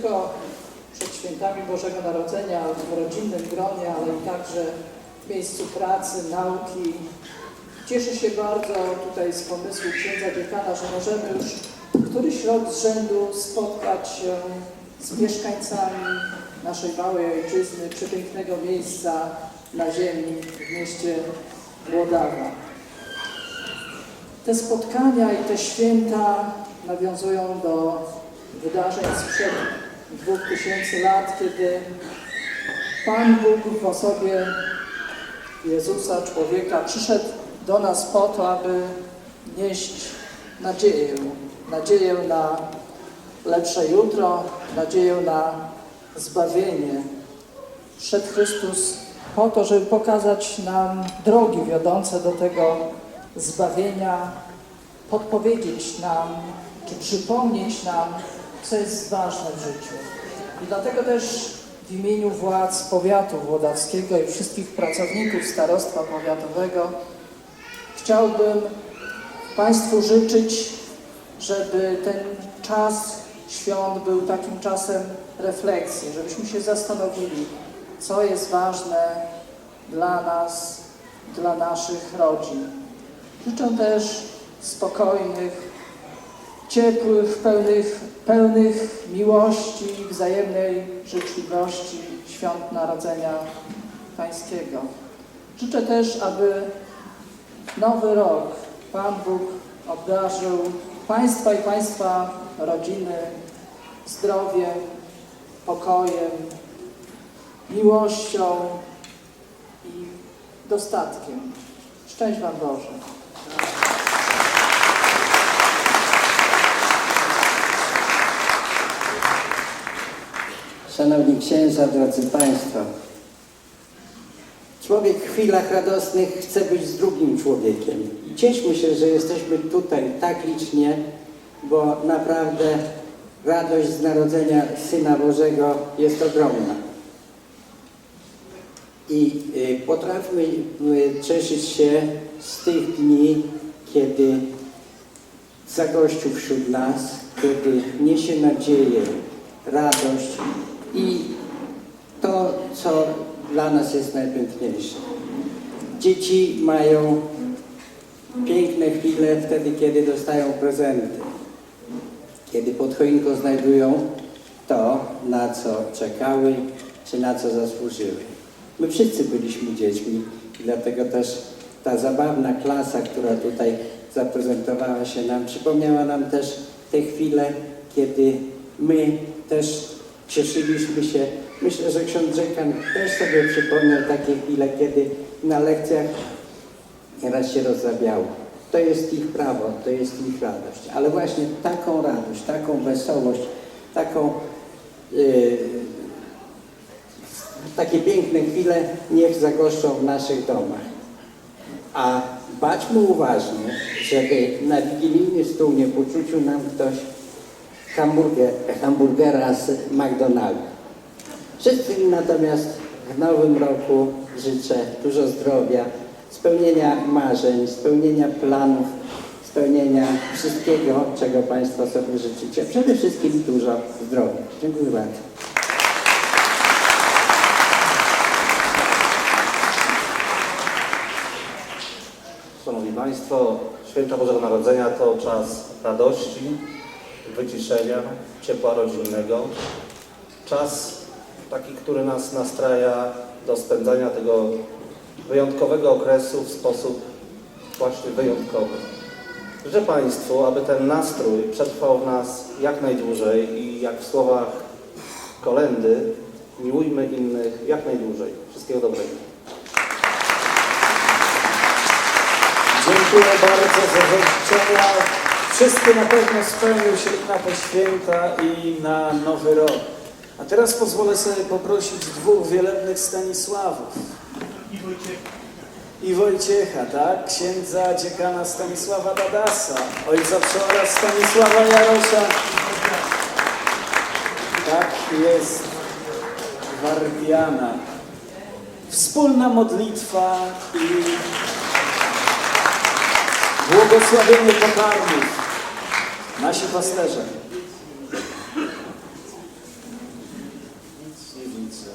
tylko przed świętami Bożego Narodzenia w rodzinnym gronie, ale i także w miejscu pracy, nauki. Cieszę się bardzo tutaj z pomysłu księdza dziekana, że możemy już któryś rok z rzędu spotkać się z mieszkańcami naszej małej ojczyzny, przepięknego miejsca na ziemi w mieście Włodawa. Te spotkania i te święta nawiązują do wydarzeń sprzed dwóch tysięcy lat, kiedy Pan Bóg w osobie Jezusa, człowieka, przyszedł do nas po to, aby nieść nadzieję. Nadzieję na lepsze jutro, nadzieję na zbawienie. Przyszedł Chrystus po to, żeby pokazać nam drogi wiodące do tego zbawienia, podpowiedzieć nam, czy przypomnieć nam, co jest ważne w życiu. I dlatego też w imieniu władz powiatu włodawskiego i wszystkich pracowników starostwa powiatowego chciałbym Państwu życzyć, żeby ten czas świąt był takim czasem refleksji, żebyśmy się zastanowili, co jest ważne dla nas, dla naszych rodzin. Życzę też spokojnych, ciepłych, pełnych, pełnych miłości i wzajemnej życzliwości świąt Narodzenia Pańskiego. Życzę też, aby nowy rok Pan Bóg obdarzył Państwa i Państwa rodziny zdrowiem, pokojem, miłością i dostatkiem. Szczęść Wam Boże. Szanowni księża, drodzy Państwo, człowiek w chwilach radosnych chce być z drugim człowiekiem. Cieszmy się, że jesteśmy tutaj tak licznie, bo naprawdę radość z narodzenia Syna Bożego jest ogromna. I y, potrafmy y, cieszyć się z tych dni, kiedy zagościł wśród nas, kiedy niesie nadzieję, radość i to, co dla nas jest najpiękniejsze. Dzieci mają piękne chwile wtedy, kiedy dostają prezenty. Kiedy pod choinką znajdują to, na co czekały, czy na co zasłużyły. My wszyscy byliśmy dziećmi i dlatego też ta zabawna klasa, która tutaj zaprezentowała się nam, przypomniała nam też te chwile, kiedy my też cieszyliśmy się. Myślę, że ksiądz Dziekan też sobie przypomniał takie chwile, kiedy na lekcjach nieraz się rozrabiało. To jest ich prawo, to jest ich radość. Ale właśnie taką radość, taką wesołość, taką yy, takie piękne chwile niech zagoszczą w naszych domach. A baczmy uważnie, żeby na wigilijny stół nie porzucił nam ktoś hamburger, hamburgera z McDonalda. Wszystkim natomiast w nowym roku życzę dużo zdrowia, spełnienia marzeń, spełnienia planów, spełnienia wszystkiego, czego Państwo sobie życzycie. Przede wszystkim dużo zdrowia. Dziękuję bardzo. Szanowni Państwo, święta Bożego Narodzenia to czas radości, wyciszenia, ciepła rodzinnego. Czas taki, który nas nastraja do spędzania tego wyjątkowego okresu w sposób właśnie wyjątkowy. Życzę Państwu, aby ten nastrój przetrwał w nas jak najdłużej i jak w słowach kolendy, miłujmy innych jak najdłużej. Wszystkiego dobrego. Dziękuję bardzo za życzenia. Wszystkie na pewno spełnią się i na te święta i na Nowy Rok. A teraz pozwolę sobie poprosić dwóch wielebnych Stanisławów. I Wojciecha, tak? Księdza dziekana Stanisława Dadasa, ojca przeora Stanisława Jarosza. Tak jest, Wardiana. Wspólna modlitwa i Błogosławienie pokarmów. Nasi pasterze. Nic nie widzę.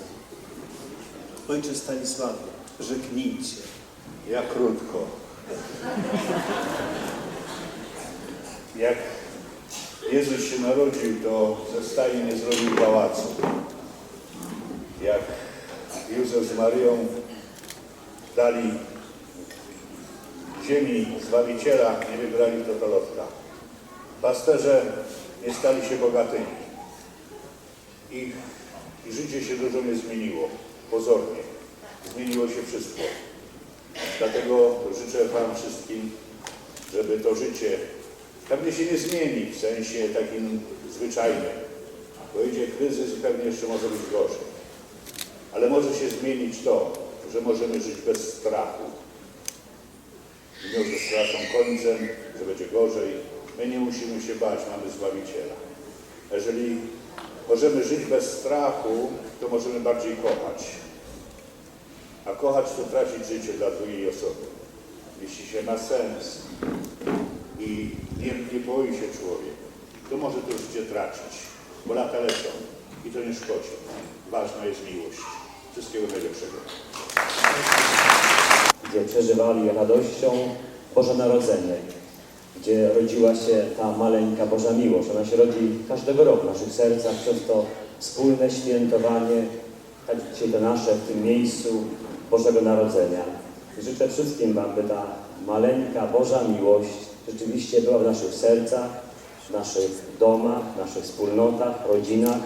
Ojcze Stanisławie, rzeknijcie. Ja krótko. Jak Jezus się narodził, to ze stajni nie zrobił pałacu. Jak Józef z Maryją dali ziemi Zbawiciela, nie wybrali totolotka. Pasterze nie stali się bogatymi. Ich, życie się dużo nie zmieniło, pozornie. Zmieniło się wszystko. Dlatego życzę Wam wszystkim, żeby to życie pewnie się nie zmieni w sensie takim zwyczajnym. Bo idzie kryzys i pewnie jeszcze może być gorzej. Ale może się zmienić to, że możemy żyć bez strachu. Mimo, że straszą końcem, że będzie gorzej, my nie musimy się bać, mamy Zbawiciela. Jeżeli możemy żyć bez strachu, to możemy bardziej kochać. A kochać to tracić życie dla drugiej osoby. Jeśli się ma sens i nie, nie boi się człowiek, to może to życie tracić, bo lata lecą i to nie szkodzi. Ważna jest miłość. Wszystkiego najlepszego. gdzie przeżywali radością Boże Narodzenie, gdzie rodziła się ta maleńka Boża miłość. Ona się rodzi każdego roku w naszych sercach przez to wspólne świętowanie, tak dzisiaj to nasze w tym miejscu Bożego Narodzenia. Życzę wszystkim Wam, by ta maleńka Boża miłość rzeczywiście była w naszych sercach, w naszych domach, w naszych wspólnotach, rodzinach,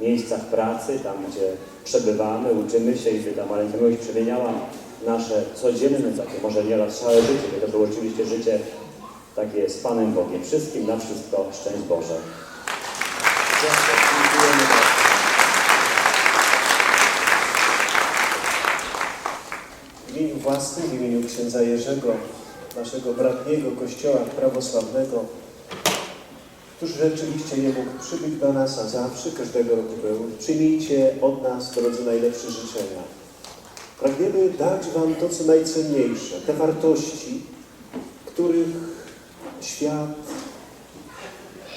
miejscach pracy, tam gdzie przebywamy, uczymy się i by ta maleńka miłość przemieniała nasze codzienne, takie może nieraz szare życie, by to było oczywiście życie takie z Panem Bogiem. Wszystkim na wszystko szczęść Boże. W imieniu własnym, w imieniu księdza Jerzego, naszego bratniego kościoła prawosławnego, któż rzeczywiście nie mógł przybyć do nas, a zawsze, każdego roku był, przyjmijcie od nas, drodzy, najlepsze życzenia. Pragniemy dać Wam to, co najcenniejsze, te wartości, których świat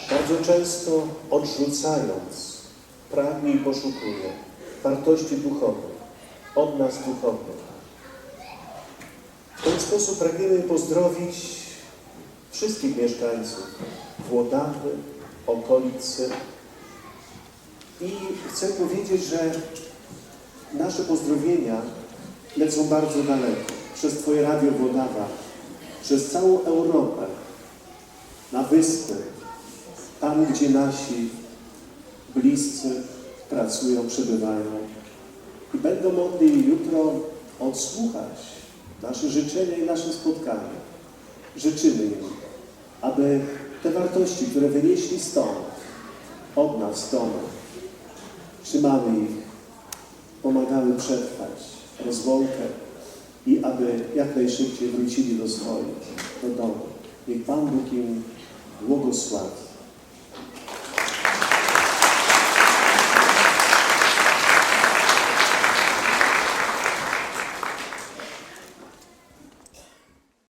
bardzo często odrzucając, pragnie i poszukuje. Wartości duchowe, od nas duchowych. W ten sposób pragniemy pozdrowić wszystkich mieszkańców Włodawy, okolicy i chcę powiedzieć, że nasze pozdrowienia lecą bardzo daleko. Przez Twoje radio Włodawa, przez całą Europę, na wyspy, tam gdzie nasi bliscy pracują, przebywają i będą mogli jutro odsłuchać nasze życzenia i nasze spotkanie. Życzymy im, aby te wartości, które wynieśli stąd, od nas stąd, trzymały ich, pomagały przetrwać rozwałkę i aby jak najszybciej wrócili do swoich, do domu. Niech Pan Bóg im Logos